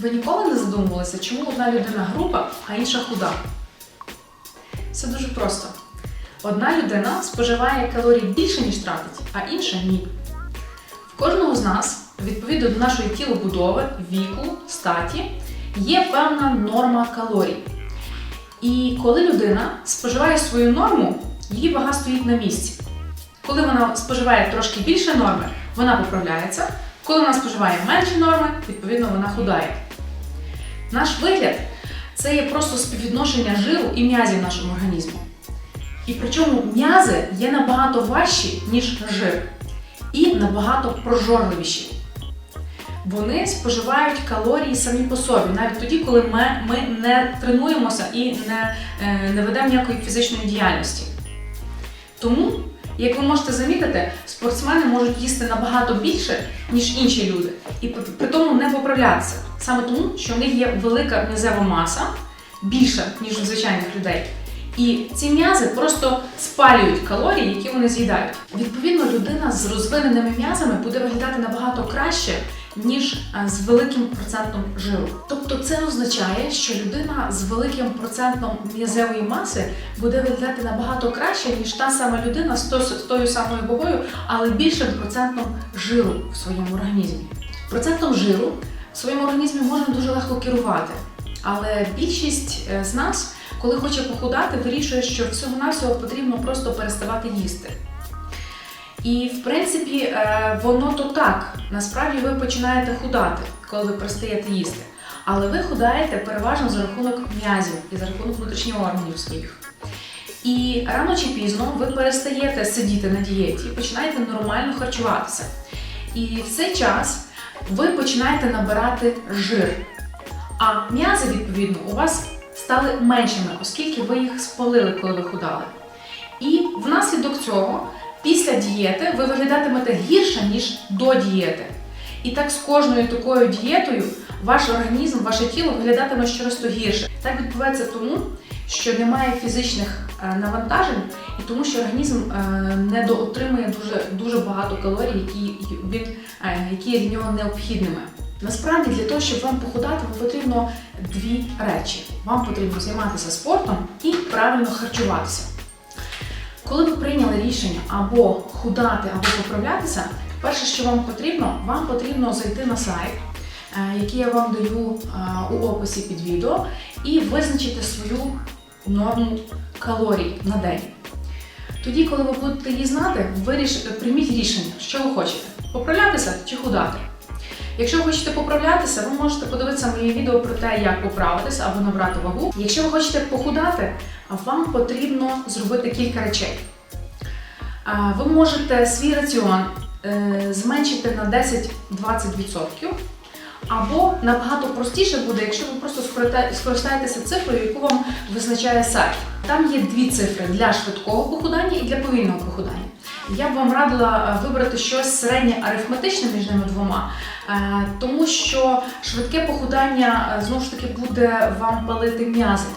Ви ніколи не задумувалися, чому одна людина груба, а інша худа? Все дуже просто. Одна людина споживає калорій більше, ніж тратить, а інша ні. В кожного з нас, відповідно до нашої тілобудови, віку, статі, є певна норма калорій. І коли людина споживає свою норму, її вага стоїть на місці. Коли вона споживає трошки більше норми, вона поправляється. Коли вона споживає менше норми, відповідно вона худає. Наш вигляд це є просто співвідношення жиру і м'язів в нашому організмі. І причому м'язи є набагато важчі, ніж жир, і набагато прожорливіші. Вони споживають калорії самі по собі, навіть тоді, коли ми, ми не тренуємося і не, е, не ведемо ніякої фізичної діяльності. Тому, як ви можете замітити, спортсмени можуть їсти набагато більше, ніж інші люди, і при тому не поправлятися. Саме тому, що в них є велика м'язева маса, більша, ніж у звичайних людей. І ці м'язи просто спалюють калорії, які вони з'їдають. Відповідно, людина з розвиненими м'язами буде виглядати набагато краще, ніж з великим процентом жиру. Тобто це означає, що людина з великим процентом м'язевої маси буде виглядати набагато краще, ніж та сама людина з тою самою вагою, але більшим процентом жиру в своєму організмі. Процентом жиру в своєму організмі можна дуже легко керувати. Але більшість е, з нас, коли хоче похудати, вирішує, що всього-навсього потрібно просто переставати їсти. І в принципі, е, воно то так. Насправді ви починаєте худати, коли ви перестаєте їсти. Але ви худаєте переважно за рахунок м'язів і за рахунок внутрішніх органів своїх. І рано чи пізно ви перестаєте сидіти на дієті і починаєте нормально харчуватися. І в цей час ви починаєте набирати жир. А м'язи, відповідно, у вас стали меншими, оскільки ви їх спалили, коли ви худали. І внаслідок цього, після дієти, ви виглядатимете гірше, ніж до дієти. І так з кожною такою дієтою ваш організм, ваше тіло виглядатиме щораз гірше. Так відбувається тому, що немає фізичних е, навантажень, і тому, що організм не доотримує дуже, дуже багато калорій, які, він, е, які для нього необхідними. Насправді для того, щоб вам похудати, вам потрібно дві речі. Вам потрібно займатися спортом і правильно харчуватися. Коли ви прийняли рішення або худати, або поправлятися, перше, що вам потрібно, вам потрібно зайти на сайт, е, який я вам даю у описі під відео, і визначити свою норму калорій на день. Тоді, коли ви будете її знати, ви ріш- прийміть рішення, що ви хочете: поправлятися чи худати. Якщо ви хочете поправлятися, ви можете подивитися моє відео про те, як поправитися або набрати вагу. Якщо ви хочете похудати, вам потрібно зробити кілька речей. Ви можете свій раціон е, зменшити на 10-20%. Або набагато простіше буде, якщо ви просто скористаєтеся цифрою, яку вам визначає сайт. Там є дві цифри для швидкого похудання і для повільного похудання. Я б вам радила е, вибрати щось середнє арифметичне між ними двома, е, тому що швидке похудання е, знову ж таки буде вам палити м'язи.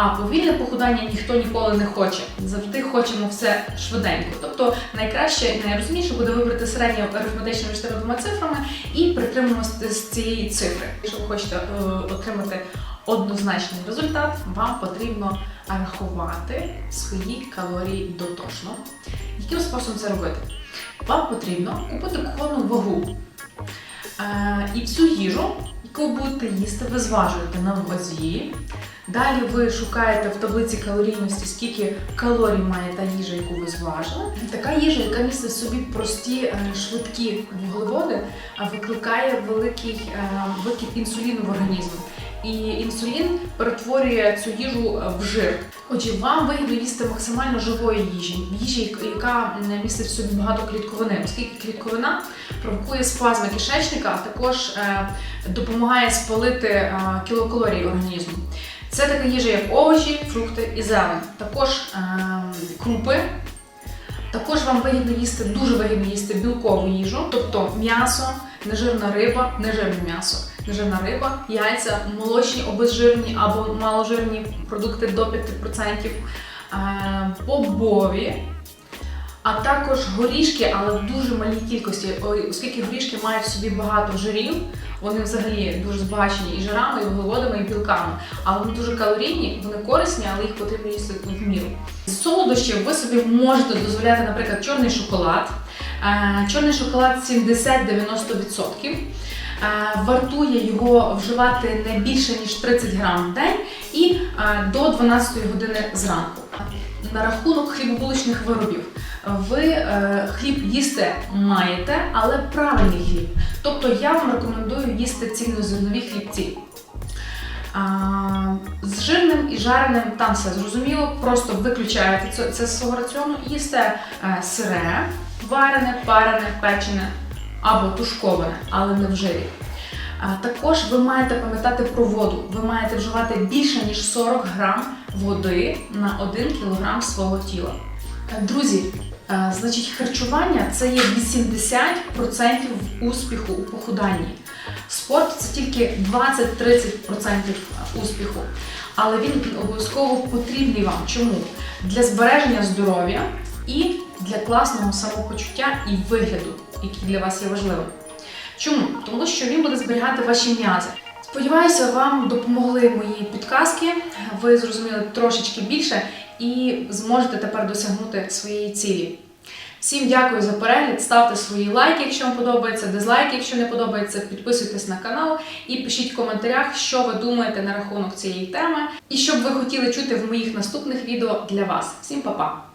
А повільне похудання ніхто ніколи не хоче. Завжди хочемо все швиденько. Тобто найкраще і найрозумніше буде вибрати середнє арифметичне між двома цифрами і притримуватися з цієї цифри. Якщо ви хочете е, отримати однозначний результат, вам потрібно рахувати свої калорії дотошно. Яким способом це робити? Вам потрібно купити кухонну вагу. Е, і всю їжу, яку будете їсти, ви зважуєте на вазі. Далі ви шукаєте в таблиці калорійності, скільки калорій має та їжа, яку ви зважили. Така їжа, яка містить в собі прості е, швидкі вуглеводи, а викликає великий е, викид інсуліну в організмі. І інсулін перетворює цю їжу е, в жир. Отже, вам вигідно їсти максимально живої їжі, їжі, яка містить в собі багато клітковини, оскільки клітковина провокує спазми кишечника, а також е, допомагає спалити е, кілокалорії організму. Це така їжа, як овочі, фрукти і зелень. Також е, крупи. Також вам вигідно їсти, дуже вигідно їсти білкову їжу, тобто м'ясо, нежирна риба, нежирне м'ясо, нежирна риба, яйця, молочні, обезжирені або маложирні продукти до 5%, е, бобові, а також горішки, але в дуже малій кількості, оскільки горішки мають в собі багато жирів, Вони взагалі дуже збагачені і жирами, і вуглеводами, і білками. Але вони дуже калорійні, вони корисні, але їх потрібно їсти в міру. З солодощів ви собі можете дозволяти, наприклад, чорний шоколад. Е, Чорний шоколад 70-90%. Е, Вартує його вживати не більше ніж 30 грам в день і е, до 12 години зранку. На рахунок хлібобулочних виробів. Ви е, хліб їсти маєте, але правильний хліб. Тобто я вам рекомендую їсти цільнозернові хлібці. А, з жирним і жареним там все зрозуміло, просто виключаєте це, це з свого раціону, їсте е, сире, варене, парене, печене або тушковане, але не в жирі. А, також ви маєте пам'ятати про воду. Ви маєте вживати більше ніж 40 грам води на 1 кг свого тіла. Друзі, е, значить, харчування це є 80% успіху у похуданні. Спорт це тільки 20-30% успіху. Але він обов'язково потрібний вам. Чому? Для збереження здоров'я і для класного самопочуття і вигляду, який для вас є важливим. Чому? Тому що він буде зберігати ваші м'язи. Сподіваюся, вам допомогли мої підказки. Ви зрозуміли трошечки більше і зможете тепер досягнути своєї цілі. Всім дякую за перегляд. Ставте свої лайки, якщо вам подобається, дизлайки, якщо не подобається, підписуйтесь на канал і пишіть в коментарях, що ви думаєте на рахунок цієї теми, і що б ви хотіли чути в моїх наступних відео для вас. Всім па-па!